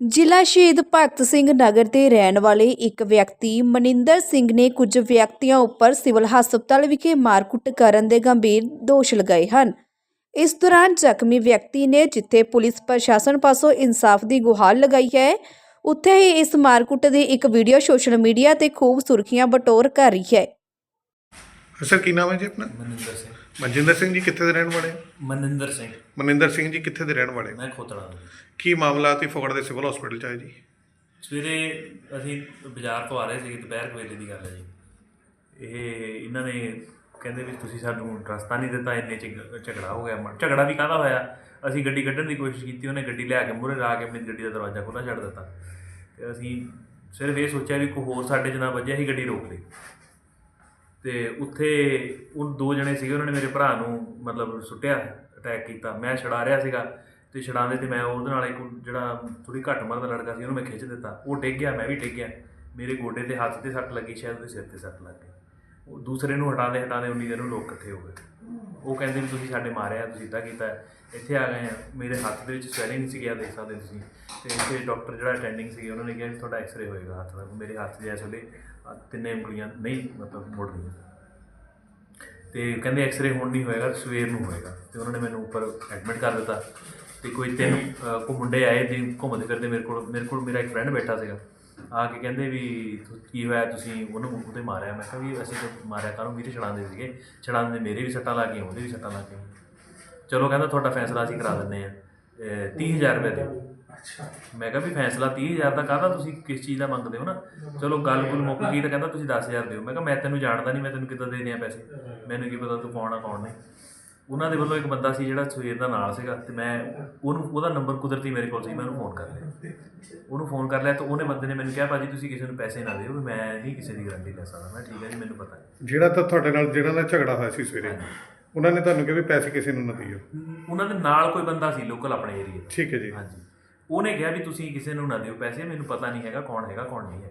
ਜ਼ਿਲ੍ਹਾ ਸ਼ਹੀਦ ਭਗਤ ਸਿੰਘ ਨਗਰ ਦੇ ਰਹਿਣ ਵਾਲੇ ਇੱਕ ਵਿਅਕਤੀ ਮਨਿੰਦਰ ਸਿੰਘ ਨੇ ਕੁਝ ਵਿਅਕਤੀਆਂ ਉੱਪਰ ਸਿਵਲ ਹਸਪਤਾਲ ਵਿਖੇ ਮਾਰਕੁੱਟ ਕਰਨ ਦੇ ਗੰਭੀਰ ਦੋਸ਼ ਲਗਾਏ ਹਨ। ਇਸ ਦੌਰਾਨ ਜ਼ਖਮੀ ਵਿਅਕਤੀ ਨੇ ਜਿੱਥੇ ਪੁਲਿਸ ਪ੍ਰਸ਼ਾਸਨ ਪਾਸੋਂ ਇਨਸਾਫ ਦੀ ਗੁਹਾਰ ਲਗਾਈ ਹੈ ਉੱਥੇ ਹੀ ਇਸ ਮਾਰਕੁੱਟ ਦੀ ਇੱਕ ਵੀਡੀਓ ਸੋਸ਼ਲ ਮੀਡੀਆ ਤੇ ਖੂਬ ਸੁਰਖੀਆਂ ਬਟੋਰ ਕਰ ਰਹੀ ਹੈ। ਸਰ ਕੀ ਨਾਮ ਹੈ ਜੀ ਆਪਣਾ? ਮਨਿੰਦਰ ਸਿੰਘ। ਮਨਜਿੰਦਰ ਸਿੰਘ ਜੀ ਕਿੱਥੇ ਦੇ ਰਹਿਣ ਵਾਲੇ? ਮਨਿੰਦਰ ਸਿੰਘ। ਮਨਿੰਦਰ ਸਿੰਘ ਜੀ ਕਿੱਥੇ ਦੇ ਰਹਿਣ ਵਾਲੇ? ਮੈਂ ਖੋਤੜਾ ਦਾ ਕੀ ਮਾਮਲਾ ਤੇ ਫਗੜ ਦੇ ਸਿਵਲ ਹਸਪੀਟਲ ਚ ਆਏ ਜੀ? ਸਵੇਰੇ ਅਸੀਂ ਬਾਜ਼ਾਰ ਤੋਂ ਆ ਰਹੇ ਸੀ ਦੁਪਹਿਰ ਕੁ ਵੇਲੇ ਦੀ ਗੱਲ ਹੈ ਜੀ। ਇਹ ਇਹਨਾਂ ਨੇ ਕਹਿੰਦੇ ਵੀ ਤੁਸੀਂ ਸਾਨੂੰ ਰਸਤਾ ਨਹੀਂ ਦਿੱਤਾ ਇੰਨੇ ਚ ਝਗੜਾ ਹੋ ਗਿਆ। ਮ- ਝਗੜਾ ਵੀ ਕਾਹਦਾ ਹੋਇਆ? ਅਸੀਂ ਗੱਡੀ ਕੱਢਣ ਦੀ ਕੋਸ਼ਿਸ਼ ਕੀਤੀ ਉਹਨੇ ਗੱਡੀ ਲਿਆ ਕੇ ਮੂਹਰੇ ਲਾ ਕੇ ਆਪਣੀ ਗੱਡੀ ਦਾ ਦਰਵਾਜ਼ਾ ਖੁੱਲ੍ਹਾ ਛੱਡ ਦਿੱਤਾ। ਤੇ ਅਸੀਂ ਸਿਰਫ ਇਹ ਸੋਚਿਆ ਵੀ ਕੋਈ ਹੋਰ ਸਾਡੇ 'ਚ ਨਾ ਵੱਜਿਆ ਅਸੀਂ ਗੱਡੀ ਰੋਕ ਲਈ। ਤੇ ਉੱਥੇ ਉਹ ਦੋ ਜਣੇ ਸੀਗੇ, ਉਹਨਾਂ ਨੇ ਮੇਰੇ ਭਰਾ ਨੂੰ ਮਤਲਬ ਸੁੱਟਿਆ ਅਟੈਕ ਕੀਤਾ। ਮੈਂ ਛਡਾ ਰਿਹਾ ਸੀਗਾ ਤੇ ਛਡਾਉਂਦੇ ਤੇ ਮੈਂ ਉਹਦੇ ਨਾਲ ਇੱਕ ਜਿਹੜਾ ਥੋੜੀ ਘੱਟ ਉਮਰ ਦਾ ਲੜਕਾ ਸੀ, ਉਹਨੂੰ ਮੈਂ ਖਿੱਚ ਦਿੱਤਾ। ਉਹ ਡਿੱਗ ਗਿਆ, ਮੈਂ ਵੀ ਡਿੱਗ ਗਿਆ। ਮੇਰੇ ਗੋਡੇ ਤੇ ਹੱਥ ਤੇ ਸੱਟ ਲੱਗੀ, ਸ਼ਾਇਦ ਉਹਦੇ ਸਿਰ ਤੇ ਸੱਟ ਲੱਗ ਗਈ। ਉਹ ਦੂਸਰੇ ਨੂੰ ਹਟਾਉਂਦੇ ਹਟਾਉਂਦੇ ਉਨੀ ਦੇਰ ਨੂੰ ਲੋਕ ਇਕੱਠੇ ਹੋ ਗਏ। ਉਹ ਕਹਿੰਦੇ ਵੀ ਤੁਸੀਂ ਸਾਡੇ ਮਾਰਿਆ ਤੁਸੀਂ ਇਦਾਂ ਕੀਤਾ। ਇੱਥੇ ਆ ਗਏ ਆ। ਮੇਰੇ ਹੱਥ ਦੇ ਵਿੱਚ ਸਵੈਲਿੰਗ ਨਹੀਂ ਸੀ ਗਿਆ ਦੇਖ ਸਕਦੇ ਤੁਸੀਂ। ਤੇ ਇੱਥੇ ਡਾਕਟਰ ਜਿਹੜਾ ਅਟੈਂਡਿੰਗ ਸੀ ਉਹਨਾਂ ਨੇ ਕਿਹਾ ਵੀ ਤੁਹਾਡਾ ਐਕਸ-ਰੇ ਹੋਏਗਾ ਹੱਥ ਦਾ। ਮੇਰੇ ਹੱਥ 'ਚ ਇਸ ਵੇਲੇ ਤਿੰਨੇ ਉਂਗਲੀਆਂ ਨਹੀਂ ਮਤਲਬ ਮੁੜ ਰਹੀਆਂ ਤੇ ਕਹਿੰਦੇ ਐਕਸ-ਰੇ ਹੁਣ ਨਹੀਂ ਹੋਏਗਾ ਸਵੇਰ ਨੂੰ ਹੋਏਗਾ। ਤੇ ਉਹਨਾਂ ਨੇ ਮੈਨੂੰ ਉੱਪਰ ਐਡਮਿਟ ਕਰ ਦਿੱਤਾ। ਤੇ ਕੋਈ ਤਿੰਨ ਅਹ, ਕੋ ਮੁੰਡੇ ਆਏ ਤੇ ਘੁੰਮਦੇ ਫਿਰਦੇ ਮੇਰੇ ਕੋਲ ਮੇਰੇ ਕੋਲ ਮੇਰਾ ਇੱਕ ਫਰੈਂਡ ਬੈਠਾ ਸੀਗਾ। ਆ ਕੇ ਕਹਿੰਦੇ ਵੀ ਤੁ- ਕੀ ਹੋਇਆ ਤੁਸੀਂ ਉਹਨੂੰ ਉਹਦੇ ਮਾਰਿਆ। ਮੈਂ ਕਿਹਾ ਵੀ ਅਸੀਂ ਤਾਂ ਮਾਰਿਆ ਕਾਹਨੂੰ? ਵੀਰੇ ਛੜਾਉਂਦੇ ਸੀਗੇ। ਛੜਾਉਂਦੇ ਮੇਰੇ ਵੀ ਸੱਟਾਂ ਲੱਗ ਗਈਆਂ ਉਹਦੇ ਵੀ ਸੱਟਾਂ ਲੱਗ ਗਈਆਂ ਚਲੋ ਕਹਿੰਦਾ ਤੁਹਾਡਾ ਫੈਸਲਾ ਅਸੀਂ ਕਰਾ ਦਿੰਦੇ ਆ 30000 ਰੁਪਏ ਦੇ ਮੈਂ ਕਿਹਾ ਵੀ ਫੈਸਲਾ 30000 ਦਾ ਕਾਹਦਾ? ਤੁਸੀਂ ਕਿਸ ਚੀਜ਼ ਦਾ ਮੰਗਦੇ ਹੋ ਨਾ? ਚਲੋ ਗੱਲ ਗੁੱਲ ਮੁੱਕ ਗਈ ਤਾਂ ਕਹਿੰਦਾ ਤੁਸੀਂ 10000 ਦਿਓ। ਮੈਂ ਕਿਹਾ ਮੈਂ ਤੈਨੂੰ ਜਾਣਦਾ ਨਹੀਂ ਮੈਂ ਤੈਨੂੰ ਕਿੱਦਾਂ ਦੇ ਦਿਆਂ ਪੈਸੇ? ਮੈਨੂੰ ਕੀ ਪਤਾ ਤੂੰ ਕੌਣ ਆ ਕੌਣ ਨਹੀਂ। ਉਹਨਾਂ ਦੇ ਵੱਲੋਂ ਇੱਕ ਬੰਦਾ ਸੀ ਜਿਹੜਾ ਸਵੇਰ ਦਾ ਨਾਲ ਸੀਗਾ ਤੇ ਮੈਂ ਉਹਨੂੰ ਉਹਦਾ ਨੰਬਰ ਕੁਦਰਤੀ ਮੇਰੇ ਕੋਲ ਸੀ ਮੈਂ ਉਹਨੂੰ ਫੋਨ ਕਰ ਲਿਆ। ਉਹਨੂੰ ਫੋਨ ਕਰ ਲਿਆ ਤਾਂ ਉਹਨੇ ਬੰਦੇ ਨੇ ਮੈਨੂੰ ਕਿਹਾ ਭਾਜੀ ਤੁਸੀਂ ਕਿਸੇ ਨੂੰ ਪੈਸੇ ਨਾ ਦਿਓ ਵੀ ਮੈਂ ਨਹੀਂ ਕਿਸੇ ਦੀ ਗਾਰੰਟੀ ਲੈ ਸਕਦਾ। ਮੈਂ ਠੀਕ ਹੈ ਜੀ ਮੈਨੂੰ ਪਤਾ ਜਿਹੜਾ ਤਾਂ ਤੁਹਾਡੇ ਨਾਲ ਜਿਹੜਾ ਨਾਲ ਝਗੜਾ ਹੋਇਆ ਸੀ ਸਵੇਰੇ ਉਹਨਾਂ ਨੇ ਤੁਹਾਨੂੰ ਕਿਹਾ ਵੀ ਪੈਸੇ ਕਿਸੇ ਨੂੰ ਨਾ ਦਿਓ। ਉਹਨਾਂ ਦੇ ਨਾਲ ਕੋਈ ਬੰਦਾ ਸੀ ਲੋਕਲ ਆਪਣੇ ਏਰੀਏ ਠੀਕ ਹੈ ਜੀ। ਹਾਂਜੀ। ਉਹਨੇ ਕਿਹਾ ਵੀ ਤੁਸੀਂ ਕਿਸੇ ਨੂੰ ਨਾ ਦਿਓ ਪੈਸੇ ਮੈਨੂੰ ਪਤਾ ਨਹੀਂ ਹੈਗਾ ਕੌਣ ਹੈਗਾ ਕੌਣ ਨਹੀਂ ਹੈ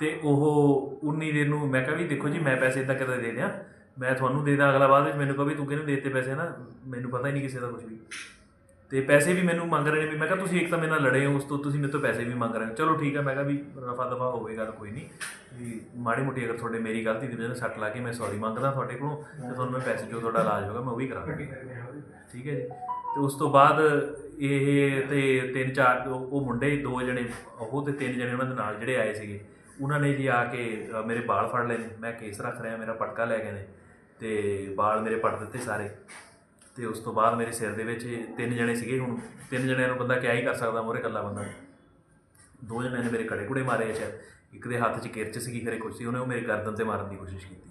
ਤੇ ਉਹ ਉਨੀ ਦਿਨ ਨੂੰ ਮੈਂ ਕਿਹਾ ਵੀ ਦੇਖੋ ਜੀ ਮੈਂ ਪੈਸੇ ਇਦਾਂ ਕਿੱਦਾਂ ਦੇ ਦਿਆਂ? ਮੈਂ ਤੁਹਾਨੂੰ ਦੇਦਾਂ ਅਗਲਾ ਬਾਅਦ ਵਿੱਚ, ਮੈਨੂੰ ਕਹੋ ਵੀ ਤੂੰ ਕਿਹਨੂੰ ਦੇ ਦਿੱਤੇ ਪੈਸੇ ਨਾ, ਮੈਨੂੰ ਪਤਾ ਹੀ ਨਹੀਂ ਕਿਸੇ ਦਾ ਕੁਝ ਵੀ। ਤੇ ਪੈਸੇ ਵੀ ਮੈਨੂੰ ਮੰਗ ਰਹੇ ਨੇ ਵੀ, ਮੈਂ ਕਿਹਾ ਤੁਸੀਂ ਇੱਕ ਤਾਂ ਮੇਰੇ ਨਾਲ ਲੜੇ ਹੋ, ਉਸ ਤੋਂ ਤੁਸੀਂ ਮੇਰੇ ਤੋਂ ਪੈਸੇ ਵੀ ਮੰਗ ਰਹੇ ਹੋ। ਚਲੋ ਠੀਕ ਹੈ ਮੈਂ ਕਿਹਾ ਵੀ ਰਫਾ ਦਫਾ ਹੋਵੇ ਗੱਲ, ਕੋਈ ਨਹੀਂ। ਵੀ ਮਾੜੀ ਮੋਟੀ ਅਗਰ ਤੁਹਾਡੇ ਮੇਰੀ ਗਲਤੀ ਦੀ ਵਜ੍ਹਾ ਨਾਲ ਸੱਟ ਲਾ ਕੇ ਮੈਂ ਸੌਰੀ ਮੰਗਦਾ ਤੁਹਾਡੇ ਕੋਲੋਂ, ਤੇ ਤੁਹਾਨੂੰ ਮੈਂ ਪੈਸੇ ਜੋ ਤੁਹਾਡਾ ਇਲਾਜ ਹੋਗਾ ਮੈਂ ਉਹ ਵੀ ਕਰਾਂਗਾ ਠੀਕ ਹੈ ਜੀ? ਤੇ ਉਸ ਤੋਂ ਬਾਅਦ ਇਹ ਤੇ ਤਿੰਨ ਚਾਰ ਉਹ ਉਹ ਮੁੰਡੇ, ਦੋ ਜਣੇ, ਉਹ ਤੇ ਤਿੰਨ ਜਣੇ ਉਹਨਾਂ ਦੇ ਨਾਲ ਜਿਹੜੇ ਆਏ ਸੀਗੇ। ਉਹਨਾਂ ਨੇ ਜੀ ਆ ਕੇ ਮੇਰੇ ਵਾਲ ਫੜ ਲਏ ਨੇ। ਮੈਂ ਕੇਸ ਰੱਖ ਰਿਹਾ ਮੇਰਾ ਪਟਕਾ ਲੈ ਗਏ ਨੇ ਤੇ ਵਾਲ ਮੇਰੇ ਪੱਟ ਦਿੱਤੇ ਸਾਰੇ। ਤੇ ਉਸ ਤੋਂ ਬਾਅਦ ਮੇਰੇ ਸਿਰ ਦੇ ਵਿੱਚ ਤਿੰਨ ਜਣੇ ਸੀਗੇ ਹੁਣ। ਤਿੰਨ ਜਣਿਆਂ ਨੂੰ ਬੰਦਾ ਕਿਆ ਹੀ ਕਰ ਸਕਦਾ ਮੋਰੇ ਇਕੱਲਾ ਬੰਦਾ। ਦੋ ਜਣਿਆਂ ਨੇ ਮੇਰੇ ਕੜੇ ਕੁੜੇ ਮਾਰੇ ਸ਼ਾਇਦ। ਇੱਕ ਦੇ ਹੱਥ 'ਚ ਕਿਰਚ ਸੀਗੀ ਫਿਰ ਕੁਛ ਸੀ ਉਹਨੇ ਉਹ ਮੇਰੇ ਗਰਦਨ ਤੇ ਮਾਰਨ ਦੀ ਕੋਸ਼ਿਸ਼ ਕੀਤੀ।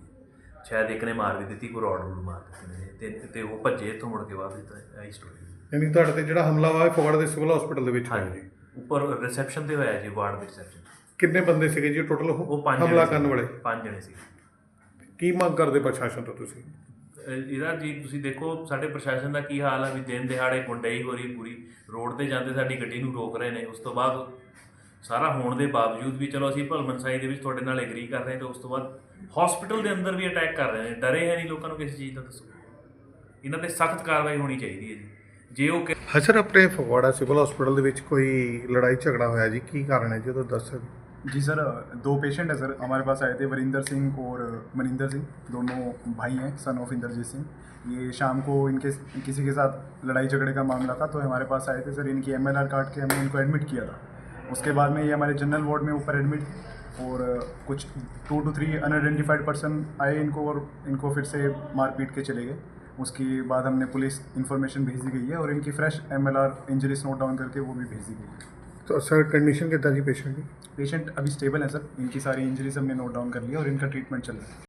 ਸ਼ਾਇਦ ਇੱਕ ਨੇ ਮਾਰ ਵੀ ਦਿੱਤੀ ਕੋਈ ਰੋਡ ਰੂਡ ਮਾਰ ਦਿੱਤੀ ਤੇ ਤੇ ਉਹ ਭੱਜੇ ਇੱਥੋਂ ਮੁੜ ਕੇ ਬਾਅਦ ਦਿੱਤਾ ਇਹ ਸਟੋਰੀ ਯਾਨੀ ਤੁਹਾਡੇ ਤੇ ਜਿਹੜਾ ਹਮਲਾ ਹੋਇਆ ਫਗੜ ਦੇ ਸਿਵਲ ਹਸਪੀਟਲ ਦੇ ਵਿੱਚ ਹੋਇਆ ਜੀ। ਉੱਪਰ ਰਿਸੈਪਸ਼ਨ ਤੇ ਹੋਇਆ ਜੀ ਵਾਰਡ ਦੇ ਰਿਸੈਪਸ਼ਨ ਕਿੰਨੇ ਬੰਦੇ ਸੀਗੇ ਜੀ ਟੋਟਲ ਉਹ ਪੰਜ ਹਮਲਾ ਕਰਨ। ਵਾਲੇ? ਪੰਜ ਜਣੇ ਸੀ। ਕੀ ਮੰਗ ਕਰਦੇ ਪ੍ਰਸ਼ਾਸਨ ਤੋਂ ਤੁਸੀਂ? ਇਹਦਾ ਜੀ ਤੁਸੀਂ ਦੇਖੋ ਸਾਡੇ ਪ੍ਰਸ਼ਾਸਨ ਦਾ ਕੀ ਹਾਲ ਹੈ ਵੀ ਦਿਨ ਦਿਹਾੜੇ ਗੁੰਡਾਈ ਹੋ ਰਹੀ ਪੂਰੀ। ਰੋਡ ਤੇ ਜਾਂਦੇ ਸਾਡੀ ਗੱਡੀ ਨੂੰ ਰੋਕ ਰਹੇ ਨੇ। ਉਸ ਤੋਂ ਬਾਅਦ ਸਾਰਾ ਹੋਣ ਦੇ ਬਾਵਜੂਦ ਵੀ ਚਲੋ ਅਸੀਂ ਭਲਮਨ ਸਾਈ ਦੇ ਵਿੱਚ ਤੁਹਾਡੇ ਨਾਲ ਐਗਰੀ ਕਰ ਰਹੇ ਹਾਂ ਤੇ ਉਸ ਤੋਂ ਬਾਅਦ ਹਸਪੀਟਲ ਦੇ ਅੰਦਰ ਵੀ ਅਟੈਕ ਕਰ ਰਹੇ ਨੇ। ਡਰੇ ਹੈ ਨਹੀਂ ਲੋਕਾਂ ਨੂੰ ਕਿਸੇ ਚੀਜ਼ ਦਾ ਦੱਸੋ। ਇਹਨਾਂ ਤੇ ਸਖਤ ਕਾਰਵਾਈ ਹੋਣੀ ਚਾਹੀਦੀ ਹੈ ਜੀ। ਜੇ ਉਹ ਕਿ- ਹਾਂ ਸਰ ਆਪਣੇ ਫਗਵਾੜਾ ਸਿਵਲ ਹਸਪੀਟਲ ਦੇ ਵਿੱਚ ਕੋਈ ਲੜਾਈ ਝਗੜਾ ਹੋਇਆ ਜੀ? ਕੀ ਕਾਰਨ ਹੈ ਜੀ? ਉਹ ਦੱਸ ਸਕਦੇ। जी सर, दो पेशेंट है सर। हमारे पास आए थे वरिंदर सिंह और मनिंदर सिंह। दोनों भाई हैं सन ऑफ़ इंदरजीत सिंह। ये शाम को इनके, किसी के साथ लड़ाई झगड़े का मामला था तो हमारे पास आए थे सर। इनकी एम काट के हमने इनको एडमिट किया था। उसके बाद में ये हमारे जनरल वार्ड में ऊपर एडमिट और कुछ two two three unidentified person आए इनको और इनको फिर से मार पीट के चले गए। उसके बाद हमने पुलिस इन्फॉर्मेशन भेजी गई है और इनकी fresh MLR injuries note down करके वो भी भेज गई है। तो सर कंडीशन कितना जी पेशेंट की पेशेंट अभी स्टेबल है सर इनकी सारी इंजरीज हमने नोट डाउन कर लिया और इनका ट्रीटमेंट चल रहा है